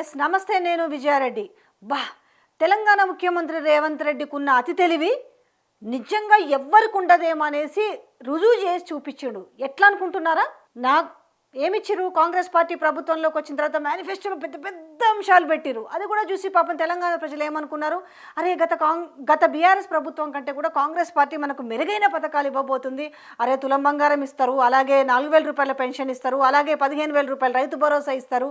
Yes నమస్తే నేను విజయారెడ్డి. బా తెలంగాణ ముఖ్యమంత్రి రేవంత్ రెడ్డికి ఉన్న అతి తెలివి నిజంగా ఎవ్వరికి ఉండదేమో అనేసి రుజువు చేసి చూపించాడు. ఎట్లా అనుకుంటున్నారా నా ఏమిచ్చిరు? కాంగ్రెస్ పార్టీ ప్రభుత్వంలోకి వచ్చిన తర్వాత మేనిఫెస్టోలో పెద్ద పెద్ద అంశాలు పెట్టిరు. అది కూడా చూసి పాపం తెలంగాణ ప్రజలు ఏమనుకున్నారు? అరే గత కాంగ్ గత బీఆర్ఎస్ ప్రభుత్వం కంటే కూడా కాంగ్రెస్ పార్టీ మనకు మెరుగైన పథకాలు ఇవ్వబోతుంది. అరే తులం బంగారం ఇస్తారు అలాగే నాలుగు వేల రూపాయల పెన్షన్ ఇస్తారు అలాగే పదిహేను వేల రూపాయల రైతు భరోసా ఇస్తారు.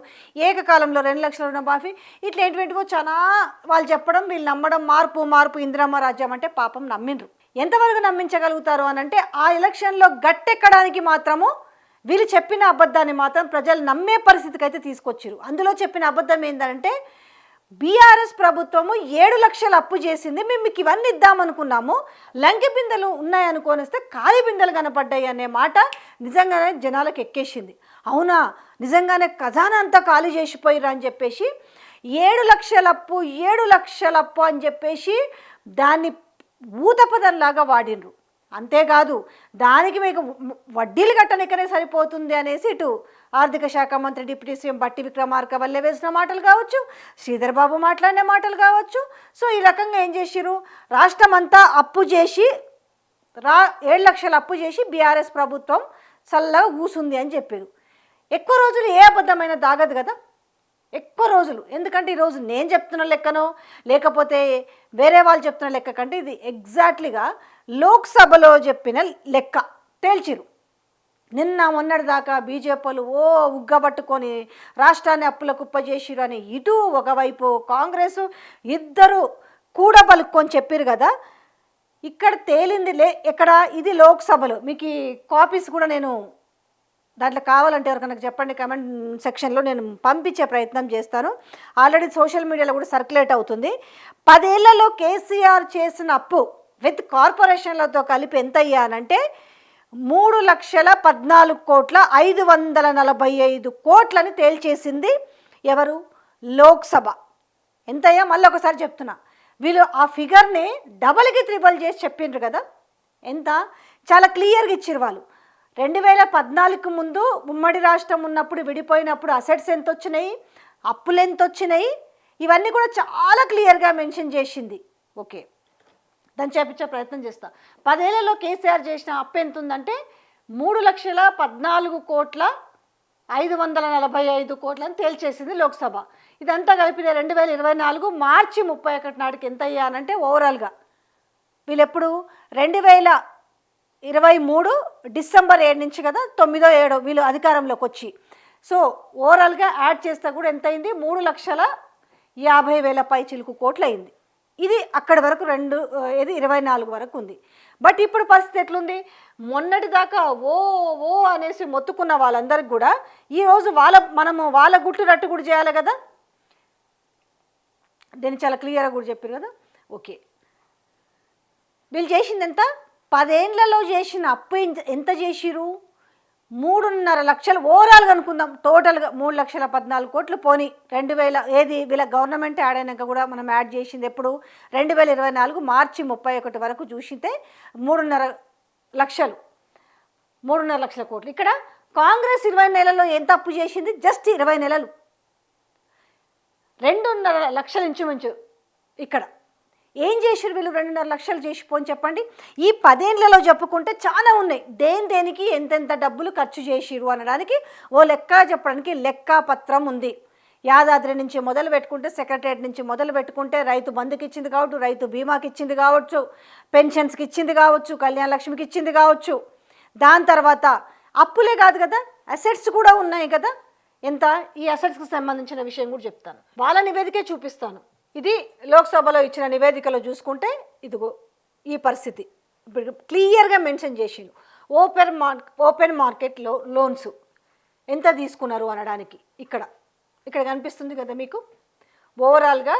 ఏకకాలంలో రెండు లక్షల రుణమాఫీ. ఇట్లా ఏంటివేంటివో చాలా వాళ్ళు చెప్పడం వీళ్ళు నమ్మడం మార్పు మార్పు ఇందిరమ్మ రాజ్యం అంటే పాపం నమ్మిండ్రు. ఎంతవరకు నమ్మించగలుగుతారు అని అంటే ఆ ఎలక్షన్లో గట్టెక్కడానికి మాత్రము వీళ్ళు చెప్పిన అబద్ధాన్ని మాత్రం ప్రజలు నమ్మే పరిస్థితికి అయితే తీసుకొచ్చారు అందులో చెప్పిన అబద్ధం ఏంటంటే బీఆర్ఎస్ ప్రభుత్వము ఏడు లక్షలు అప్పు చేసింది మేము మీకు ఇవన్నీ ఇద్దామనుకున్నాము లంకె బిందెలు ఉన్నాయనుకోనిస్తే ఖాళీ బిందెలు కనపడ్డాయి అనే మాట నిజంగానే జనాలకు ఎక్కేసింది. అవునా? నిజంగానే ఖజానా అంతా ఖాళీ చేసిపోయిరా అని చెప్పేసి ఏడు లక్షల అప్పు ఏడు లక్షల అప్పు అని చెప్పేసి దాన్ని ఊతపదంలాగా వాడినరు అంతేకాదు దానికి మీకు వడ్డీలు కట్టనికనే సరిపోతుంది అనేసి ఇటు ఆర్థిక శాఖ మంత్రి డిప్యూటీ సీఎం బట్టి విక్రమార్క వల్లే వేసిన మాటలు కావచ్చు శ్రీధర్ బాబు మాట్లాడిన మాటలు కావచ్చు. సో ఈ రకంగా ఏం చేసిరు రాష్ట్రం అంతా అప్పు చేసి రా ఏడు లక్షలు అప్పు చేసి బీఆర్ఎస్ ప్రభుత్వం చల్లగా కూసుంది అని చెప్పారు ఎక్కువ రోజులు ఏ అబద్ధమైన దాగదు కదా? ఎక్కువ రోజులు. ఎందుకంటే ఈరోజు నేను చెప్తున్న లెక్కనో లేకపోతే వేరే వాళ్ళు చెప్తున్న లెక్క కంటే ఇది ఎగ్జాక్ట్లీగా లోక్సభలో చెప్పిన లెక్క తేల్చిరు. నిన్న మొన్నటి దాకా బీజేపీలు ఓ ఉగ్గబట్టుకొని రాష్ట్రాన్ని అప్పుల కుప్పజేసిరు అని ఇటు ఒకవైపు కాంగ్రెస్ ఇద్దరు కూడబలుక్కొని చెప్పారు కదా. ఇక్కడ తేలింది లే ఇక్కడ ఇది లోక్సభలో. మీకు ఈ కాపీస్ కూడా నేను దాంట్లో కావాలంటే ఎవరికైనా చెప్పండి కమెంట్ సెక్షన్లో నేను పంపించే ప్రయత్నం చేస్తాను. ఆల్రెడీ సోషల్ మీడియాలో కూడా సర్క్యులేట్ అవుతుంది. పదేళ్ళలో కేసీఆర్ చేసిన అప్పు విత్ కార్పొరేషన్లతో కలిపి ఎంత అయ్యానంటే మూడు లక్షల పద్నాలుగు కోట్ల ఐదు వందల నలభై ఐదు కోట్లని తేల్చేసింది ఎవరు? లోక్సభ. ఎంతయ్యా? మళ్ళీ ఒకసారి చెప్తున్నా. వీళ్ళు ఆ ఫిగర్ని డబల్కి త్రిబుల్ చేసి చెప్పిండ్రు కదా? ఎంత? చాలా క్లియర్గా ఇచ్చిరు వాళ్ళు. రెండు వేల పద్నాలుగు ముందు ఉమ్మడి రాష్ట్రం ఉన్నప్పుడు విడిపోయినప్పుడు అసెట్స్ ఎంత వచ్చినాయి అప్పులు ఎంత వచ్చినాయి ఇవన్నీ కూడా చాలా క్లియర్గా మెన్షన్ చేసింది. ఓకే. దాన్ని చేపించే ప్రయత్నం చేస్తా. పదేళ్ళలో కేసీఆర్ చేసిన అప్పు ఎంత ఉందంటే మూడు లక్షల పద్నాలుగు కోట్ల ఐదు వందల నలభై ఐదు కోట్లని తేల్చేసింది లోక్సభ. ఇదంతా కలిపి రెండు వేల ఇరవై నాలుగు మార్చి ముప్పై ఒకటి నాటికి ఎంత అయ్యానంటే ఓవరాల్గా. వీళ్ళెప్పుడు? రెండు వేల ఇరవై మూడు డిసెంబర్ ఏడు నుంచి కదా తొమ్మిదో ఏడో వీళ్ళు అధికారంలోకి వచ్చి. సో ఓవరాల్గా యాడ్ చేస్తే కూడా ఎంత అయింది మూడు లక్షల యాభై వేల పై చిలుకు కోట్లు అయింది ఇది అక్కడి వరకు రెండు ఏది ఇరవై నాలుగు వరకు ఉంది. బట్ ఇప్పుడు పరిస్థితి ఎట్లుంది? మొన్నటి దాకా ఓ ఓ అనేసి మొత్తుకున్న వాళ్ళందరికి కూడా ఈరోజు వాళ్ళ మనము వాళ్ళ గుట్లు రట్టు కూడా చేయాలి కదా? దీన్ని చాలా క్లియర్గా కూడా చెప్పారు కదా? ఓకే. వీళ్ళు చేసింది ఎంత? పదేండ్లలో చేసిన అప్పు ఎంత చేసిరు మూడున్నర లక్షలు ఓవరాల్గా అనుకుందాం. టోటల్గా మూడు లక్షల పద్నాలుగు కోట్లు పోనీ. రెండు వేల ఏది వీళ్ళ గవర్నమెంట్ యాడ్ అయినాక కూడా మనం యాడ్ చేసింది ఎప్పుడు? రెండు వేల ఇరవై నాలుగు మార్చి ముప్పై ఒకటి వరకు చూసితే మూడున్నర లక్షలు. మూడున్నర లక్షల కోట్లు. ఇక్కడ కాంగ్రెస్ ఇరవై నెలల్లో ఎంత అప్పు చేసింది? జస్ట్ ఇరవై నెలలు. రెండున్నర లక్షల ఇంచుమించు ఇక్కడ. ఏం చేసారు వీళ్ళు రెండున్నర లక్షలు చేసిపోని చెప్పండి. ఈ పదేళ్ళలో చెప్పుకుంటే చాలా ఉన్నాయి. దేని దేనికి ఎంతెంత డబ్బులు ఖర్చు చేసిరు అనడానికి ఓ లెక్క చెప్పడానికి లెక్క పత్రం ఉంది. యాదాద్రి నుంచి మొదలు పెట్టుకుంటే సెక్రటరేట్ నుంచి మొదలు పెట్టుకుంటే రైతు బంధుకి ఇచ్చింది కావచ్చు రైతు బీమాకి ఇచ్చింది కావచ్చు పెన్షన్స్కి ఇచ్చింది కావచ్చు కళ్యాణ లక్ష్మికి ఇచ్చింది కావచ్చు. దాని తర్వాత అప్పులే కాదు కదా అసెట్స్ కూడా ఉన్నాయి కదా. ఎంత? ఈ అసెట్స్కి సంబంధించిన విషయం కూడా చెప్తాను. వాళ్ళ నివేదికే చూపిస్తాను. ఇది లోక్సభలో ఇచ్చిన నివేదికలో చూసుకుంటే ఇదిగో ఈ పరిస్థితి. ఇప్పుడు క్లియర్గా మెన్షన్ చేసిండు. ఓపెన్ మార్ ఓపెన్ మార్కెట్లో లోన్స్ ఎంత తీసుకున్నారు అనడానికి ఇక్కడ. ఇక్కడ కనిపిస్తుంది కదా మీకు. ఓవరాల్గా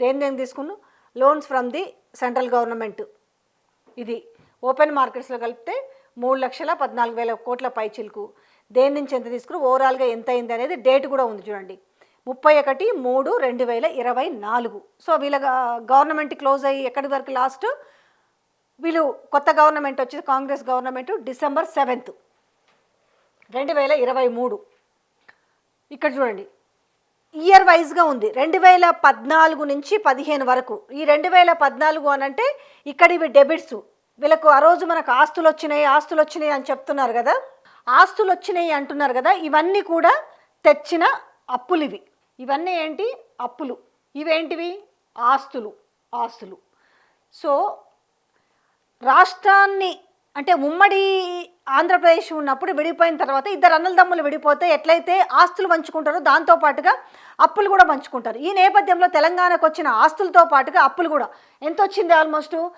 దేని దేని తీసుకున్నాం? Loans from the central government. ఇది ఓపెన్ మార్కెట్స్లో కలిపితే మూడు లక్షల పద్నాలుగు వేల కోట్ల పైచిలకు. దేని నుంచి ఎంత తీసుకుని ఓవరాల్గా ఎంత అయింది అనేది డేట్ కూడా ఉంది చూడండి. ముప్పై ఒకటి మూడు రెండు వేల ఇరవై నాలుగు. సో వీళ్ళ గవర్నమెంట్ క్లోజ్ అయ్యి ఎక్కడి వరకు లాస్ట్? వీళ్ళు కొత్త గవర్నమెంట్ వచ్చేది కాంగ్రెస్ గవర్నమెంట్ డిసెంబర్ సెవెంత్ రెండు వేల ఇరవై మూడు. ఇక్కడ చూడండి. ఇయర్ వైజ్గా ఉంది. రెండు వేల పద్నాలుగు నుంచి పదిహేను వరకు. ఈ రెండు వేల పద్నాలుగు అని అంటే ఇక్కడ ఇవి డెబిట్స్ వీళ్ళకు ఆ రోజు మనకు ఆస్తులు వచ్చినాయి ఆస్తులు వచ్చినాయి అని చెప్తున్నారు కదా. ఆస్తులు వచ్చినాయి అంటున్నారు కదా. ఇవన్నీ కూడా తెచ్చిన అప్పులు ఇవి. ఇవన్నీ ఏంటి? అప్పులు. ఇవేంటివి? ఆస్తులు. ఆస్తులు. సో రాష్ట్రాన్ని అంటే ఉమ్మడి ఆంధ్రప్రదేశ్ ఉన్నప్పుడు విడిపోయిన తర్వాత ఇద్దరు అన్నలదమ్ములు విడిపోతే ఎట్లయితే ఆస్తులు పంచుకుంటారో దాంతో పాటుగా అప్పులు కూడా పంచుకుంటారు. ఈ నేపథ్యంలో తెలంగాణకు వచ్చిన ఆస్తులతో పాటుగా అప్పులు కూడా. ఎంత వచ్చింది ఆల్మోస్ట్?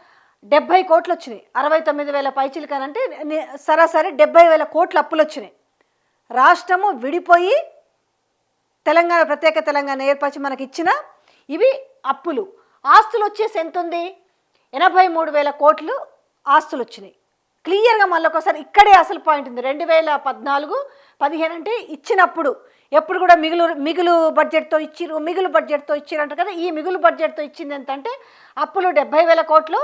డెబ్బై కోట్లు వచ్చినాయి. అరవై తొమ్మిది వేల పైచిలకనంటే ని- సరాసరి డెబ్బై వేల కోట్ల అప్పులు వచ్చినాయి. రాష్ట్రము విడిపోయి తెలంగాణ ప్రత్యేక తెలంగాణ ఏర్పరిచి మనకి ఇచ్చిన ఇవి అప్పులు. ఆస్తులు వచ్చేసి ఎంత ఉంది ఎనభై మూడు వేల కోట్లు ఆస్తులు వచ్చినాయి క్లియర్గా మళ్ళీ ఒకసారి ఇక్కడే అసలు పాయింట్ ఉంది. రెండు వేల పద్నాలుగు పదిహేను అంటే ఇచ్చినప్పుడు ఎప్పుడు కూడా మిగులు మిగులు బడ్జెట్తో ఇచ్చిరు మిగులు బడ్జెట్తో ఇచ్చిరంటారు కదా ఈ మిగులు బడ్జెట్తో ఇచ్చింది ఎంత అంటే అప్పులు డెబ్బై వేల కోట్లు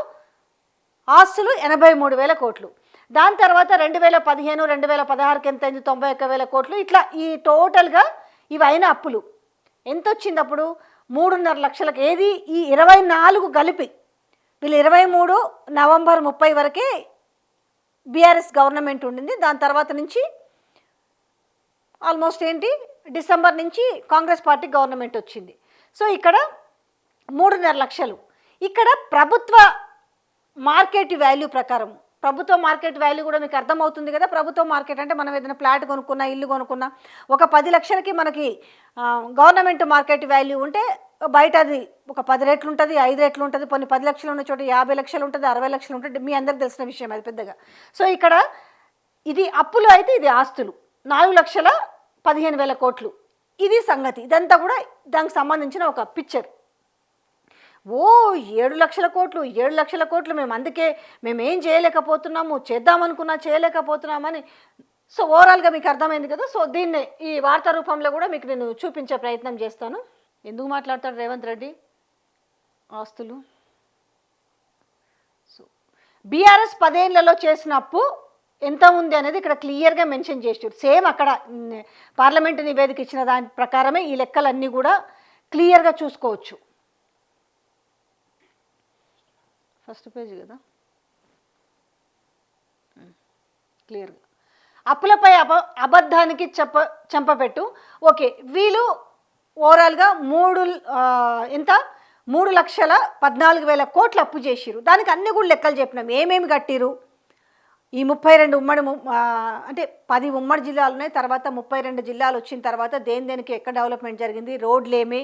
ఆస్తులు ఎనభై మూడు వేల కోట్లు. దాని తర్వాత రెండు వేల పదిహేను రెండు వేల పదహారుకి ఎంత అయింది తొంభై ఒక్క వేల కోట్లు. ఇట్లా ఈ టోటల్గా ఇవైనా అప్పులు. ఎంత వచ్చింది అప్పుడు మూడున్నర లక్షలకు. ఏది? ఈ ఇరవై నాలుగు కలిపి. వీళ్ళు ఇరవై మూడు నవంబర్ ముప్పై వరకే బీఆర్ఎస్ గవర్నమెంట్ ఉండింది. దాని తర్వాత నుంచి ఆల్మోస్ట్ ఏంటి? డిసెంబర్ నుంచి కాంగ్రెస్ పార్టీ గవర్నమెంట్ వచ్చింది. సో ఇక్కడ మూడున్నర లక్షలు. ఇక్కడ ప్రభుత్వ మార్కెట్ వాల్యూ ప్రకారం ప్రభుత్వ మార్కెట్ వాల్యూ కూడా మీకు అర్థమవుతుంది కదా? ప్రభుత్వ మార్కెట్ అంటే మనం ఏదైనా ఫ్లాట్ కొనుక్కున్నా ఇల్లు కొనుక్కున్నా ఒక పది లక్షలకి మనకి గవర్నమెంట్ మార్కెట్ వాల్యూ ఉంటే బయట అది ఒక పది రేట్లు ఉంటుంది ఐదు రేట్లు ఉంటుంది కొన్ని పది లక్షలు ఉన్న చోట యాభై లక్షలు ఉంటుంది అరవై లక్షలు ఉంటుంది. మీ అందరికి తెలిసిన విషయం అది పెద్దగా. సో ఇక్కడ ఇది అప్పులు అయితే ఇది ఆస్తులు. నాలుగు లక్షల పదిహేను వేల కోట్లు. ఇది సంగతి. ఇదంతా కూడా దానికి సంబంధించిన ఒక పిక్చర్ ఓ ఏడు లక్షల కోట్లు ఏడు లక్షల కోట్లు మేము అందుకే మేము ఏం చేయలేకపోతున్నాము చేద్దామనుకున్నా చేయలేకపోతున్నామని. సో ఓవరాల్గా మీకు అర్థమైంది కదా? సో దీన్ని ఈ వార్తా రూపంలో కూడా మీకు నేను చూపించే ప్రయత్నం చేస్తాను. ఎందుకు మాట్లాడతాడు రేవంత్ రెడ్డి? ఆస్తులు. సో బీఆర్ఎస్ పదేళ్ళలో చేసిన అప్పు ఎంత ఉంది అనేది ఇక్కడ క్లియర్గా మెన్షన్ చేసాడు సేమ్ అక్కడ పార్లమెంటు నివేదిక ఇచ్చిన దాని ప్రకారమే ఈ లెక్కలన్నీ కూడా క్లియర్గా చూసుకోవచ్చు. ఫస్ట్ పేజ్ కదా? క్లియర్గా అప్పులపై అబ అబద్ధానికి చెప్ప చెంపపెట్టు. ఓకే వీళ్ళు ఓవరాల్గా మూడు ఎంత? మూడు లక్షల పద్నాలుగు వేల కోట్లు అప్పు చేసిరు దానికి అన్ని కూడా లెక్కలు చెప్పినాం. ఏమేమి కట్టిరు ఈ ముప్పై రెండు ఉమ్మడి అంటే పది ఉమ్మడి జిల్లాలు ఉన్నాయి. తర్వాత ముప్పై రెండు జిల్లాలు వచ్చిన తర్వాత దేని దేనికి ఎక్కడ డెవలప్మెంట్ జరిగింది? రోడ్లేమి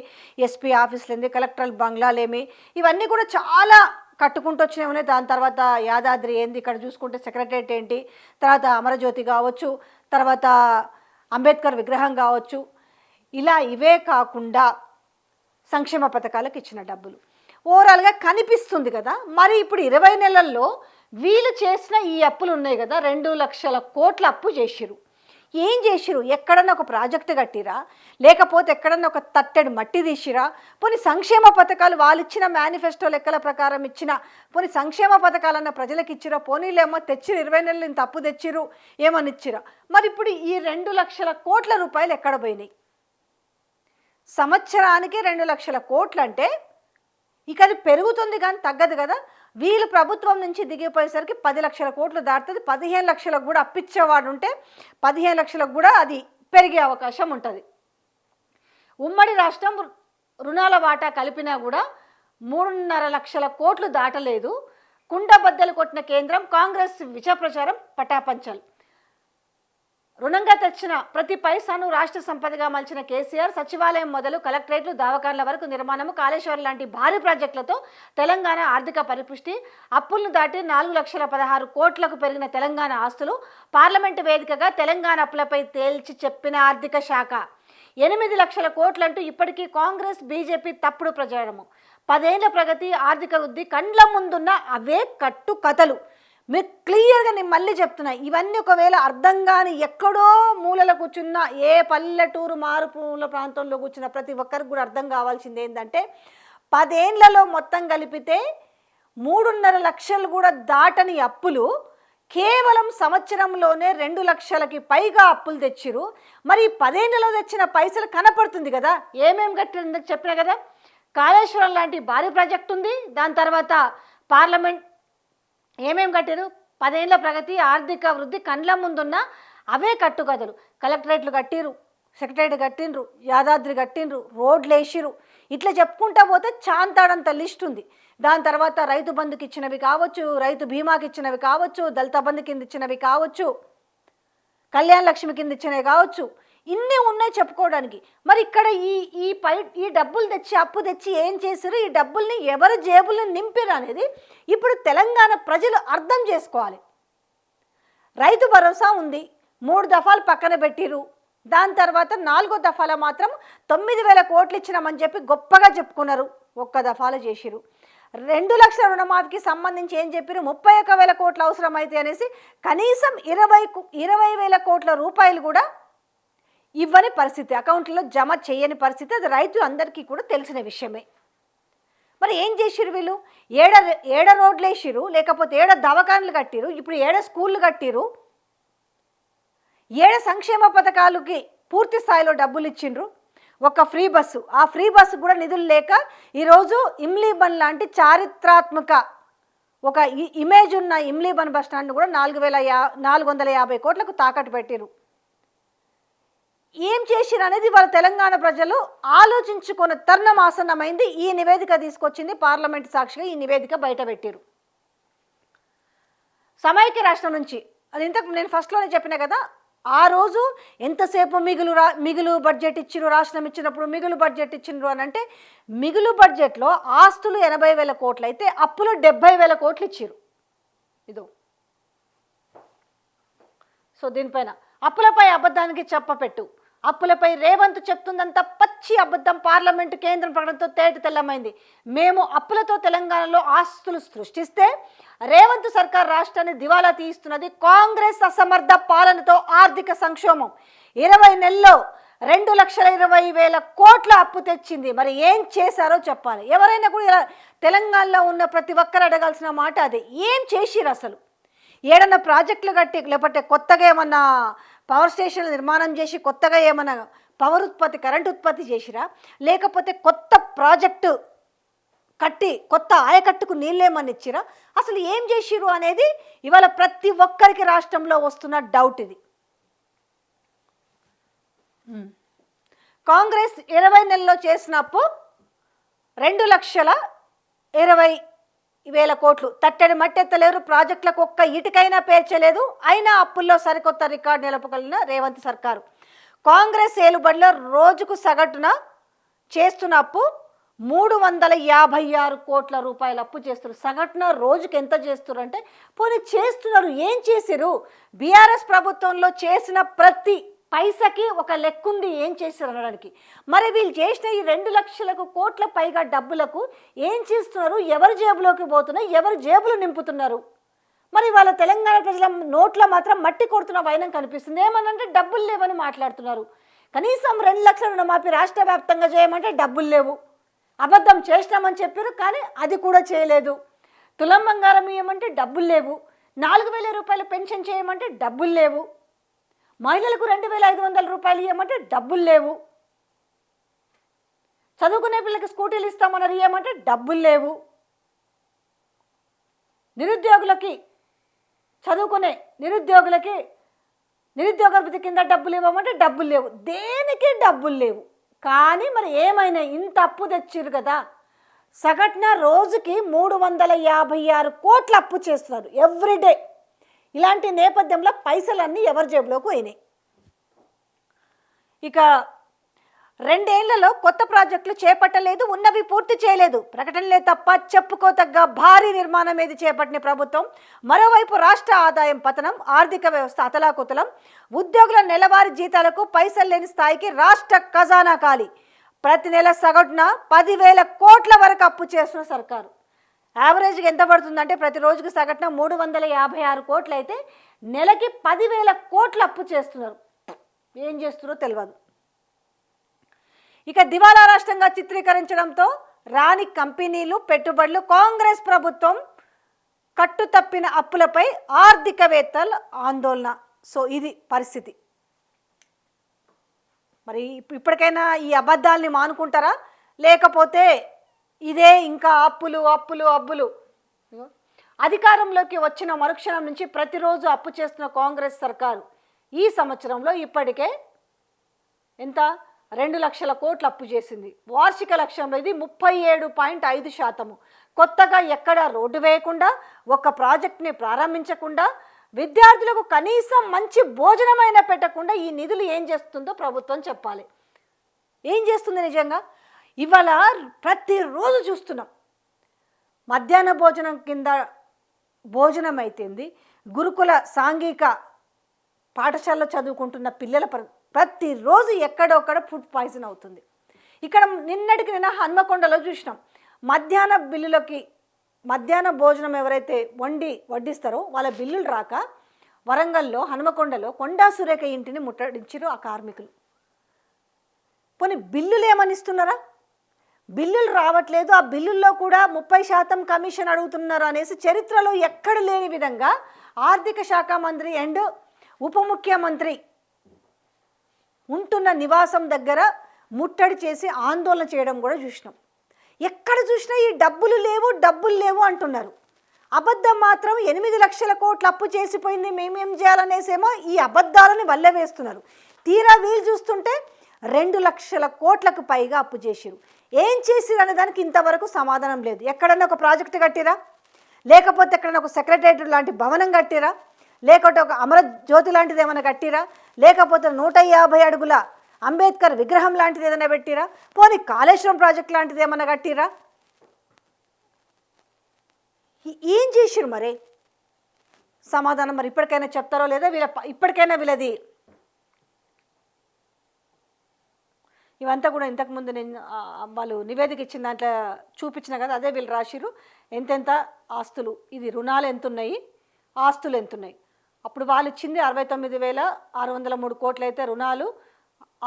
ఎస్పీ ఆఫీసులు ఏంది కలెక్టరల్ బంగ్లాలేమి? ఇవన్నీ కూడా చాలా కట్టుకుంటూ వచ్చినవి ఉన్నాయి దాని తర్వాత యాదాద్రి ఏంది ఇక్కడ చూసుకుంటే సెక్రటరేట్ ఏంటి తర్వాత అమరజ్యోతి కావచ్చు తర్వాత అంబేద్కర్ విగ్రహం కావచ్చు ఇలా ఇవే కాకుండా సంక్షేమ పథకాలకు ఇచ్చిన డబ్బులు. ఓవరాల్గా కనిపిస్తుంది కదా మరి ఇప్పుడు ఇరవై నెలల్లో వీళ్ళు చేసిన ఈ అప్పులు ఉన్నాయి కదా రెండు లక్షల కోట్ల అప్పు చేసిరు ఏం చేసిరు ఎక్కడన్నా ఒక ప్రాజెక్టు కట్టిరా? లేకపోతే ఎక్కడన్నా ఒక తట్టెడు మట్టి తీసిరా? పోనీ సంక్షేమ పథకాలు వాళ్ళు ఇచ్చిన మేనిఫెస్టో లెక్కల ప్రకారం ఇచ్చిన పోనీ సంక్షేమ పథకాలన్న ప్రజలకు ఇచ్చిరా పోనీలేమో తెచ్చిరు ఇరవై నెలలు ఇంత అప్పు తెచ్చిరు ఏమని ఇచ్చిరా మరి ఇప్పుడు ఈ రెండు లక్షల కోట్ల రూపాయలు ఎక్కడ పోయినాయి? సంవత్సరానికి రెండు లక్షల కోట్లు అంటే ఇక అది పెరుగుతుంది కానీ తగ్గదు కదా? వీళ్ళు ప్రభుత్వం నుంచి దిగిపోయేసరికి పది లక్షల కోట్లు దాటుతుంది. పదిహేను లక్షలకు కూడా అప్పిచ్చేవాడు ఉంటే పదిహేను లక్షలకు కూడా అది పెరిగే అవకాశం ఉంటుంది. ఉమ్మడి రాష్ట్రం రుణాల వాటా కలిపినా కూడా మూడున్నర లక్షల కోట్లు దాటలేదు. కుండబద్దలు కొట్టిన కేంద్రం కాంగ్రెస్ విష ప్రచారం పటాపంచల్. రుణంగా తెచ్చిన ప్రతి పైసాను రాష్ట్ర సంపదగా మలిచిన కేసీఆర్ సచివాలయం మొదలు కలెక్టరేట్లు దావకాన్ల వరకు నిర్మాణము కాళేశ్వరం లాంటి భారీ ప్రాజెక్టులతో తెలంగాణ ఆర్థిక పరిపుష్టి. అప్పులను దాటి నాలుగు లక్షల పదహారు కోట్లకు పెరిగిన తెలంగాణ ఆస్తులు పార్లమెంటు వేదికగా తెలంగాణ అప్పులపై తేల్చి చెప్పిన ఆర్థిక శాఖ. ఎనిమిది లక్షల కోట్లంటూ ఇప్పటికీ కాంగ్రెస్ బీజేపీ తప్పుడు ప్రచారము పదేళ్ళ ప్రగతి ఆర్థిక వృద్ధి కండ్ల ముందున్న అవే కట్టు కథలు మీరు క్లియర్గా నేను మళ్ళీ చెప్తున్నా ఇవన్నీ ఒకవేళ అర్థం కాని ఎక్కడో మూలలో కూర్చున్న ఏ పల్లెటూరు మారుపుల ప్రాంతంలో కూర్చున్న ప్రతి ఒక్కరికి కూడా అర్థం కావాల్సింది ఏంటంటే పదేండ్లలో మొత్తం కలిపితే మూడున్నర లక్షలు కూడా దాటని అప్పులు కేవలం సంవత్సరంలోనే రెండు లక్షలకి పైగా అప్పులు తెచ్చిరు మరి పదేండ్లలో తెచ్చిన పైసలు కనపడుతుంది కదా? ఏమేమి కట్టిందో చెప్పినా కదా కాళేశ్వరం లాంటి భారీ ప్రాజెక్ట్ ఉంది. దాని తర్వాత పార్లమెంట్ ఏమేమి కట్టారు పదేళ్ళ ప్రగతి ఆర్థిక వృద్ధి కండ్ల ముందున్న అవే కట్టుకథలు. కలెక్టరేట్లు కట్టిరు సెక్రటరేట్ కట్టిండ్రు యాదాద్రి కట్టిండ్రు రోడ్లు వేసిరు ఇట్లా చెప్పుకుంటా పోతే చాంతాడంత లిస్ట్ ఉంది. దాని తర్వాత రైతు బంధుకి ఇచ్చినవి కావచ్చు రైతు బీమాకి ఇచ్చినవి కావచ్చు దళిత బంధు కింద ఇచ్చినవి కావచ్చు కళ్యాణ లక్ష్మి కింద ఇచ్చినవి కావచ్చు. ఇన్ని ఉన్నాయి చెప్పుకోవడానికి. మరి ఇక్కడ ఈ ఈ పై ఈ డబ్బులు తెచ్చి అప్పు తెచ్చి ఏం చేశారు ఈ డబ్బుల్ని ఎవరి జేబుల్ని నింపారు అనేది ఇప్పుడు తెలంగాణ ప్రజలు అర్థం చేసుకోవాలి. రైతు భరోసా ఉంది. మూడు దఫాలు పక్కన పెట్టిరు దాని తర్వాత నాలుగో దఫాలో మాత్రం తొమ్మిది వేల కోట్లు ఇచ్చినామని చెప్పి గొప్పగా చెప్పుకున్నారు. ఒక్క దఫాలో చేసిరు రెండు లక్షల రుణమాఫీకి సంబంధించి ఏం చెప్పారు ముప్పై ఒక్క వేల కోట్లు అవసరమైతే అనేసి కనీసం ఇరవై ఇరవై వేల కోట్ల రూపాయలు కూడా ఇవ్వని పరిస్థితి అకౌంట్లో జమ చేయని పరిస్థితి అది రైతులు అందరికీ కూడా తెలిసిన విషయమే. మరి ఏం చేసిరు వీళ్ళు? ఏడ ఏడ రోడ్లు వేసిరు లేకపోతే ఏడ దవాఖానలు కట్టిరు ఇప్పుడు ఏడ స్కూళ్ళు కట్టిరు ఏడ సంక్షేమ పథకాలకి పూర్తి స్థాయిలో డబ్బులు ఇచ్చిండ్రు? ఒక ఫ్రీ బస్సు. ఆ ఫ్రీ బస్సు కూడా నిధులు లేక ఈరోజు ఇమ్లీబన్ లాంటి చారిత్రాత్మక ఒక ఇమేజ్ ఉన్న ఇమ్లీబన్ బస్ స్టాండ్ కూడా నాలుగు వేల యా నాలుగు వందల యాభై కోట్లకు తాకట్టు పెట్టిరు ఏం చేసిరు అనేది వాళ్ళ తెలంగాణ ప్రజలు ఆలోచించుకున్న తరుణం ఆసన్నమైంది. ఈ నివేదిక తీసుకొచ్చింది పార్లమెంట్ సాక్షిగా ఈ నివేదిక బయట సమైక్య రాష్ట్రం నుంచి అది ఇంతకు నేను ఫస్ట్లోనే చెప్పిన కదా ఆ రోజు ఎంతసేపు మిగులు రా మిగులు బడ్జెట్ ఇచ్చిరు రాష్ట్రం ఇచ్చినప్పుడు మిగులు బడ్జెట్ ఇచ్చిండ్రు అని అంటే మిగులు బడ్జెట్లో ఆస్తులు ఎనభై వేల కోట్లు అయితే అప్పులు డెబ్బై వేల కోట్లు ఇచ్చిరు. ఇదో. సో దీనిపైన అప్పులపై అబద్ధానికి చెప్పపెట్టు అప్పులపై రేవంత్ చెప్తుందంతా పచ్చి అబద్ధం పార్లమెంటు కేంద్రం ప్రకటనతో తేటి తెల్లమైంది. మేము అప్పులతో తెలంగాణలో ఆస్తులు సృష్టిస్తే రేవంత్ సర్కార్ రాష్ట్రాన్ని దివాలా తీస్తున్నది కాంగ్రెస్ అసమర్థ పాలనతో ఆర్థిక సంక్షోభం. ఇరవై నెలల్లో రెండు లక్షల ఇరవై వేల కోట్ల అప్పు తెచ్చింది. మరి ఏం చేశారో చెప్పాలి. ఎవరైనా కూడా ఇలా తెలంగాణలో ఉన్న ప్రతి ఒక్కరు అడగాల్సిన మాట అదే. ఏం చేసిరు అసలు ఏడన్నా ప్రాజెక్టులు కట్టి లేకపోతే కొత్తగా ఏమన్నా పవర్ స్టేషన్లు నిర్మాణం చేసి కొత్తగా ఏమైనా పవర్ ఉత్పత్తి కరెంట్ ఉత్పత్తి చేసిరా? లేకపోతే కొత్త ప్రాజెక్టు కట్టి కొత్త ఆయకట్టుకు నీళ్ళేమని ఇచ్చిరా? అసలు ఏం చేసిరు అనేది ఇవాళ ప్రతి ఒక్కరికి రాష్ట్రంలో వస్తున్న డౌట్ ఇది. కాంగ్రెస్ ఇరవై నెలలో చేసిన అప్పు రెండు లక్షల ఇరవై వేల కోట్లు. తట్టని మట్టెత్తలేరు. ప్రాజెక్టులకు ఒక్క ఇటుకైనా పేర్చలేదు అయినా అప్పుల్లో సరికొత్త రికార్డు నిలపగలిగిన రేవంత్ సర్కారు. కాంగ్రెస్ ఏలుబడిలో రోజుకు సగటున చేస్తున్న అప్పు మూడు వందల యాభై ఆరు కోట్ల రూపాయల అప్పు చేస్తారు సగటున రోజుకి ఎంత చేస్తున్నారు అంటే పోనీ చేస్తున్నారు ఏం చేసిరు బీఆర్ఎస్ ప్రభుత్వంలో చేసిన ప్రతి పైసకి ఒక లెక్కుంది ఏం చేశారు అనడానికి? మరి వీళ్ళు చేసిన ఈ రెండు లక్షలకు కోట్ల పైగా డబ్బులకు ఏం చేస్తున్నారు? ఎవరి జేబులోకి పోతున్నాయి? ఎవరి జేబులు నింపుతున్నారు? మరి వాళ్ళ తెలంగాణ ప్రజల నోట్లో మాత్రం మట్టి కొడుతున్న వైనం కనిపిస్తుంది. ఏమనంటే డబ్బులు లేవని మాట్లాడుతున్నారు. కనీసం రెండు లక్షల రుణమాఫీ రాష్ట్ర వ్యాప్తంగా చేయమంటే డబ్బులు లేవు. అబద్ధం చేసినామని చెప్పారు కానీ అది కూడా చేయలేదు. తులం బంగారం ఇవ్వమంటే డబ్బులు లేవు. నాలుగు వేల రూపాయలు పెన్షన్ చేయమంటే డబ్బులు లేవు. మహిళలకు రెండు వేల ఐదు వందల రూపాయలు ఇవ్వమంటే డబ్బులు లేవు. చదువుకునే పిల్లలకి స్కూటీలు ఇస్తామన్నారు ఇవ్వమంటే డబ్బులు లేవు. నిరుద్యోగులకి చదువుకునే నిరుద్యోగులకి నిరుద్యోగ కింద డబ్బులు ఇవ్వమంటే డబ్బులు లేవు. దేనికి డబ్బులు లేవు? కానీ మరి ఏమైనా ఇంత అప్పు తెచ్చిరు కదా. సగటున రోజుకి మూడు వందల యాభై ఆరు కోట్ల అప్పు చేస్తున్నారు. ఎవ్రీడే ఇలాంటి నేపథ్యంలో పైసలన్నీ ఎవరి జేబులోకి పోయినాయి. ఇక రెండేళ్ళలో కొత్త ప్రాజెక్టులు చేపట్టలేదు ఉన్నవి పూర్తి చేయలేదు. ప్రకటనలే తప్ప చెప్పుకోతగ్గ భారీ నిర్మాణం ఏది చేపట్టిన ప్రభుత్వం? మరోవైపు రాష్ట్ర ఆదాయం పతనం ఆర్థిక వ్యవస్థ అతలాకుతలం ఉద్యోగుల నెలవారీ జీతాలకు పైసలు లేని స్థాయికి రాష్ట్ర ఖజానా ఖాళీ. ప్రతి నెల సగటున పదివేల కోట్ల వరకు అప్పు చేస్తున్న సర్కారు. యావరేజ్గా ఎంత పడుతుందంటే ప్రతి రోజుకి సగటున మూడు వందల యాభై ఆరు కోట్లు అయితే నెలకి పదివేల కోట్లు అప్పు చేస్తున్నారు. ఏం చేస్తున్నారో తెలియదు ఇక దివాలా రాష్ట్రంగా చిత్రీకరించడంతో రాని కంపెనీలు పెట్టుబడులు కాంగ్రెస్ ప్రభుత్వం కట్టు తప్పిన అప్పులపై ఆర్థికవేత్తల ఆందోళన. సో ఇది పరిస్థితి. మరి ఇప్పటికైనా ఈ అబద్ధాల్ని మానుకుంటారా? లేకపోతే ఇదే ఇంకా అప్పులు అప్పులు అబ్బులు. అధికారంలోకి వచ్చిన మరుక్షణం నుంచి ప్రతిరోజు అప్పు చేస్తున్న కాంగ్రెస్ సర్కారు ఈ సంవత్సరంలో ఇప్పటికే ఎంత? రెండు లక్షల కోట్లు అప్పు చేసింది. వార్షిక లక్ష్యంలో ఇది ముప్పై ఏడు పాయింట్ ఐదు శాతము. కొత్తగా ఎక్కడ రోడ్డు వేయకుండా ఒక్క ప్రాజెక్ట్ని ప్రారంభించకుండా విద్యార్థులకు కనీసం మంచి భోజనమైనా పెట్టకుండా ఈ నిధులు ఏం చేస్తుందో ప్రభుత్వం చెప్పాలి. ఏం చేస్తుంది నిజంగా? ఇవాళ ప్రతిరోజు చూస్తున్నాం. మధ్యాహ్న భోజనం కింద భోజనం అయితేంది గురుకుల సాంఘిక పాఠశాలలో చదువుకుంటున్న పిల్లల ప్ర- ప్రతిరోజు ఎక్కడొక్కడ ఫుడ్ పాయిజన్ అవుతుంది. ఇక్కడ నిన్నటికి నిన్న హన్మకొండలో చూసినాం. మధ్యాహ్న బిల్లులకి మధ్యాహ్న భోజనం ఎవరైతే వండి వడ్డిస్తారో వాళ్ళ బిల్లులు రాక వరంగల్లో హనుమకొండలో కొండా సురేఖ ఇంటిని ముట్టడించారు ఆ కార్మికులు. పోనీ బిల్లులు ఏమని ఇస్తున్నారా? బిల్లులు రావట్లేదు. ఆ బిల్లుల్లో కూడా ముప్పై శాతం కమిషన్ అడుగుతున్నారు అనేసి చరిత్రలో ఎక్కడ లేని విధంగా ఆర్థిక శాఖ మంత్రి అండ్ ఉప ముఖ్యమంత్రి ఉంటున్న నివాసం దగ్గర ముట్టడి చేసి ఆందోళన చేయడం కూడా చూసినాం. ఎక్కడ చూసినా ఈ డబ్బులు లేవు డబ్బులు లేవు అంటున్నారు. అబద్ధం మాత్రం ఎనిమిది లక్షల కోట్లు అప్పు చేసిపోయింది మేమేం చేయాలనేసేమో ఈ అబద్ధాలని వల్లవేస్తున్నారు. తీరా వీలు చూస్తుంటే రెండు లక్షల కోట్లకు పైగా అప్పు చేసిరు ఏం చేసిరు అనే దానికి ఇంతవరకు సమాధానం లేదు. ఎక్కడన్నా ఒక ప్రాజెక్ట్ కట్టిరా? లేకపోతే ఎక్కడన్నా ఒక సెక్రటేరియట్ లాంటి భవనం కట్టిరా? లేకపోతే ఒక అమర జ్యోతి లాంటిది ఏమైనా కట్టిరా? లేకపోతే నూట యాభై అడుగుల అంబేద్కర్ విగ్రహం లాంటిది ఏదైనా పెట్టిరా? పోనీ కాళేశ్వరం ప్రాజెక్ట్ లాంటిది ఏమైనా కట్టిరా? ఏం చేసిరు మరి? సమాధానం మరి ఇప్పటికైనా చెప్తారో లేదా వీళ్ళ ఇప్పటికైనా వీళ్ళది ఇవంతా కూడా ఇంతకుముందు నేను వాళ్ళు నివేదిక ఇచ్చిన దాంట్లో చూపించిన కదా అదే వీళ్ళు రాసిరు ఎంతెంత ఆస్తులు? ఇది రుణాలు ఎంతున్నాయి? ఆస్తులు ఎంతున్నాయి? అప్పుడు వాళ్ళు ఇచ్చింది అరవై తొమ్మిది వేల ఆరు వందల మూడు కోట్లు అయితే రుణాలు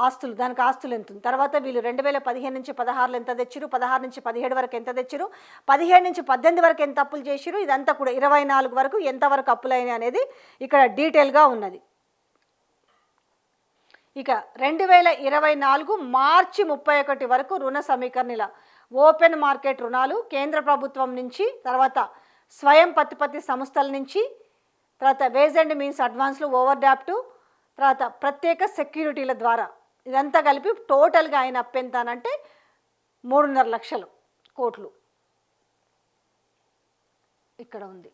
ఆస్తులు దానికి ఆస్తులు ఎంత తర్వాత వీళ్ళు రెండు వేల పదిహేను నుంచి పదహారులో ఎంత తెచ్చిరు పదహారు నుంచి పదిహేడు వరకు ఎంత తెచ్చిరు పదిహేడు నుంచి పద్దెనిమిది వరకు ఎంత అప్పులు చేసిరు ఇదంతా కూడా ఇరవై నాలుగు వరకు ఎంతవరకు అప్పులైనాయి అనేది ఇక్కడ డీటెయిల్గా ఉన్నది. ఇక రెండు వేల ఇరవై నాలుగు మార్చి ముప్పై ఒకటి వరకు రుణ సమీకరణల ఓపెన్ మార్కెట్ రుణాలు కేంద్ర ప్రభుత్వం నుంచి తర్వాత స్వయం ప్రతిపత్తి సంస్థల నుంచి తర్వాత వేజ్ అండ్ మీన్స్ అడ్వాన్స్లు ఓవర్ డ్రాఫ్ట్ తర్వాత ప్రత్యేక సెక్యూరిటీల ద్వారా. ఇదంతా కలిపి టోటల్గా ఆయన అప్పు అంటే మూడున్నర లక్షలు కోట్లు. ఇక్కడ ఉంది.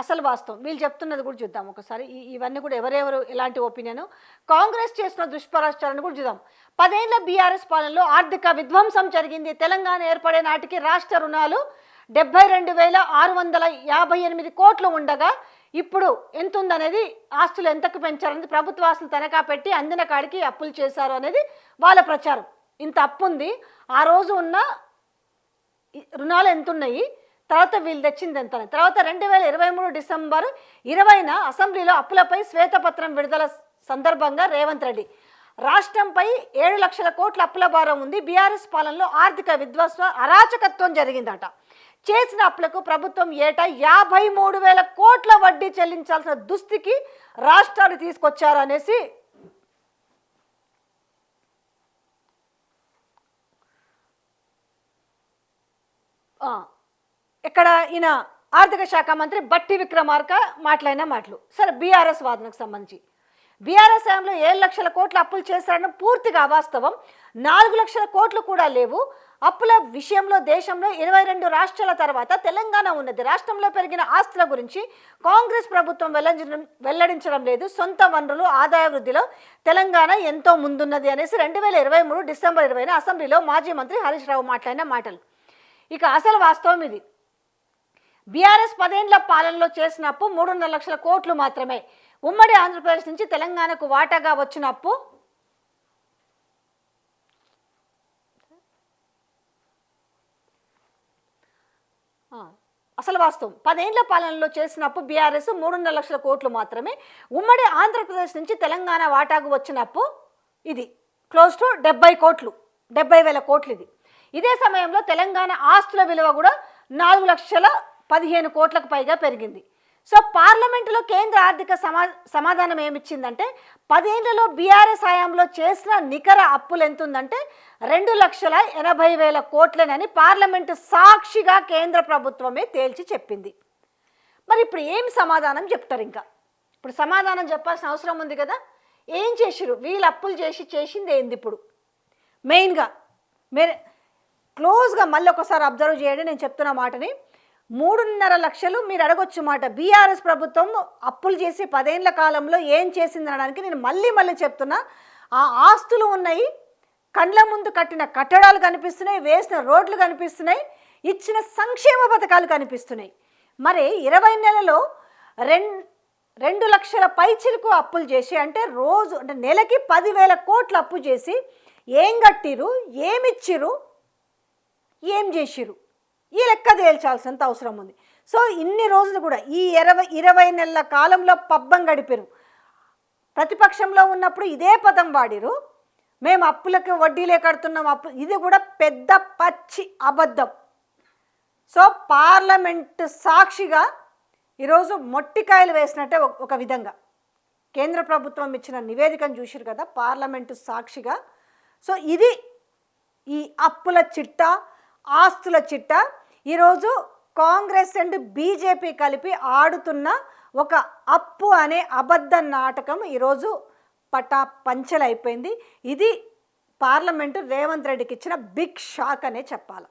అసలు వాస్తవం. వీళ్ళు చెప్తున్నది కూడా చూద్దాం ఒకసారి. ఇవన్నీ కూడా ఎవరెవరు ఎలాంటి ఒపీనియన్? కాంగ్రెస్ చేసిన దుష్పరాచారాన్ని కూడా చూద్దాం. పదేళ్ళ బీఆర్ఎస్ పాలనలో ఆర్థిక విధ్వంసం జరిగింది. తెలంగాణ ఏర్పడే నాటికి రాష్ట్ర రుణాలు డెబ్బై రెండు వేల ఆరు వందల యాభై ఎనిమిది కోట్లు ఉండగా ఇప్పుడు ఎంత ఉందనేది ఆస్తులు ఎంతకు పెంచారనేది ప్రభుత్వ ఆస్తులు తనఖా పెట్టి అందిన కాడికి అప్పులు చేశారు అనేది వాళ్ళ ప్రచారం. ఇంత అప్పు ఉంది ఆ రోజు ఉన్న రుణాలు ఎంత ఉన్నాయి తర్వాత వీళ్ళు తెచ్చింది ఎంతనే తర్వాత రెండు వేల ఇరవై మూడు డిసెంబర్ ఇరవైన అసెంబ్లీలో అప్పులపై శ్వేతపత్రం విడుదల సందర్భంగా రేవంత్ రెడ్డి. రాష్ట్రంపై ఏడు లక్షల కోట్ల అప్పుల భారం ఉంది. బీఆర్ఎస్ పాలనలో ఆర్థిక విధ్వంస అరాచకత్వం జరిగిందట. చేసిన అప్పులకు ప్రభుత్వం ఏటా యాభై మూడు వేల కోట్ల వడ్డీ చెల్లించాల్సిన దుస్థితికి రాష్ట్రాలు తీసుకొచ్చారనేసి ఆ, ఇక్కడ ఈయన ఆర్థిక శాఖ మంత్రి బట్టి విక్రమార్క మాట్లాడిన మాటలు. సరే బీఆర్ఎస్ వాదనకు సంబంధించి. బీఆర్ఎస్ హయాంలో ఏడు లక్షల కోట్లు అప్పులు చేశారన్న పూర్తిగా అవాస్తవం. నాలుగు లక్షల కోట్లు కూడా లేవు. అప్పుల విషయంలో దేశంలో ఇరవై రెండు రాష్ట్రాల తర్వాత తెలంగాణ ఉన్నది. రాష్ట్రంలో పెరిగిన ఆస్తుల గురించి కాంగ్రెస్ ప్రభుత్వం వెల్లడించడం వెల్లడించడం లేదు. సొంత వనరులు ఆదాయ వృద్ధిలో తెలంగాణ ఎంతో ముందున్నది అనేసి రెండు వేల ఇరవై మూడు డిసెంబర్ ఇరవైన అసెంబ్లీలో మాజీ మంత్రి హరీష్ రావు మాట్లాడిన మాటలు. ఇక అసలు వాస్తవం ఇది. బీఆర్ఎస్ పదేండ్ల పాలనలో చేసిన అప్పు మూడున్నర లక్షల కోట్లు మాత్రమే. ఉమ్మడి ఆంధ్రప్రదేశ్ నుంచి తెలంగాణకు వాటాగా వచ్చిన అప్పు అసలు వాస్తవం. పదేండ్ల పాలనలో చేసిన అప్పు బీఆర్ఎస్ మూడున్నర లక్షల కోట్లు మాత్రమే. ఉమ్మడి ఆంధ్రప్రదేశ్ నుంచి తెలంగాణ వాటాకు వచ్చిన అప్పు ఇది. క్లోజ్ టు డెబ్బై కోట్లు. డెబ్బై వేల కోట్లు ఇది. ఇదే సమయంలో తెలంగాణ ఆస్తుల విలువ కూడా నాలుగు లక్షల పదిహేను కోట్లకు పైగా పెరిగింది. సో పార్లమెంటులో కేంద్ర ఆర్థిక సమా సమాధానం ఏమిచ్చిందంటే పదేళ్ళలో బీఆర్ఎస్ హయాంలో చేసిన నికర అప్పులు ఎంత ఉందంటే రెండు లక్షల ఎనభై వేల కోట్లనని పార్లమెంటు సాక్షిగా కేంద్ర ప్రభుత్వమే తేల్చి చెప్పింది. మరి ఇప్పుడు ఏం సమాధానం చెప్తారు ఇంకా? ఇప్పుడు సమాధానం చెప్పాల్సిన అవసరం ఉంది కదా? ఏం చేసిరు వీళ్ళు అప్పులు చేసి చేసింది ఏంది ఇప్పుడు? మెయిన్గా మీరు క్లోజ్గా మళ్ళీ ఒకసారి అబ్జర్వ్ చేయండి నేను చెప్తున్న మాటని. మూడున్నర లక్షలు మీరు అడగొచ్చు మాట. బీఆర్ఎస్ ప్రభుత్వం అప్పులు చేసి పదేళ్ళ కాలంలో ఏం చేసింది అనడానికి నేను మళ్ళీ మళ్ళీ చెప్తున్నా. ఆ ఆస్తులు ఉన్నాయి. కండ్ల ముందు కట్టిన కట్టడాలు కనిపిస్తున్నాయి. వేసిన రోడ్లు కనిపిస్తున్నాయి. ఇచ్చిన సంక్షేమ పథకాలు కనిపిస్తున్నాయి. మరి ఇరవై నెలలో రెం రెండు లక్షల పైచిలకు అప్పులు చేసి అంటే రోజు అంటే నెలకి పదివేల కోట్లు అప్పు చేసి ఏం కట్టిరు ఏమిచ్చిరు ఏం చేసిరు ఈ లెక్క తేల్చాల్సినంత అవసరం ఉంది. సో ఇన్ని రోజులు కూడా ఈ ఇరవై ఇరవై నెలల కాలంలో పబ్బం గడిపారు. ప్రతిపక్షంలో ఉన్నప్పుడు ఇదే పదం వాడిరు. మేము అప్పులకి వడ్డీలే కడుతున్నాం అప్పు ఇది కూడా పెద్ద పచ్చి అబద్ధం. సో పార్లమెంట్ సాక్షిగా ఈరోజు మొట్టికాయలు వేసినట్టే ఒక- విధంగా. కేంద్ర ప్రభుత్వం ఇచ్చిన నివేదికను చూసిరు కదా పార్లమెంటు సాక్షిగా. సో ఇది ఈ అప్పుల చిట్ట ఆస్తుల చిట్ట ఈరోజు కాంగ్రెస్ అండ్ బీజేపీ కలిపి ఆడుతున్న ఒక అప్పు అనే అబద్ధ నాటకం ఈరోజు పటా పంచలైపోయింది. ఇది పార్లమెంటు రేవంత్ రెడ్డికి ఇచ్చిన బిగ్ షాక్ అనే చెప్పాలి.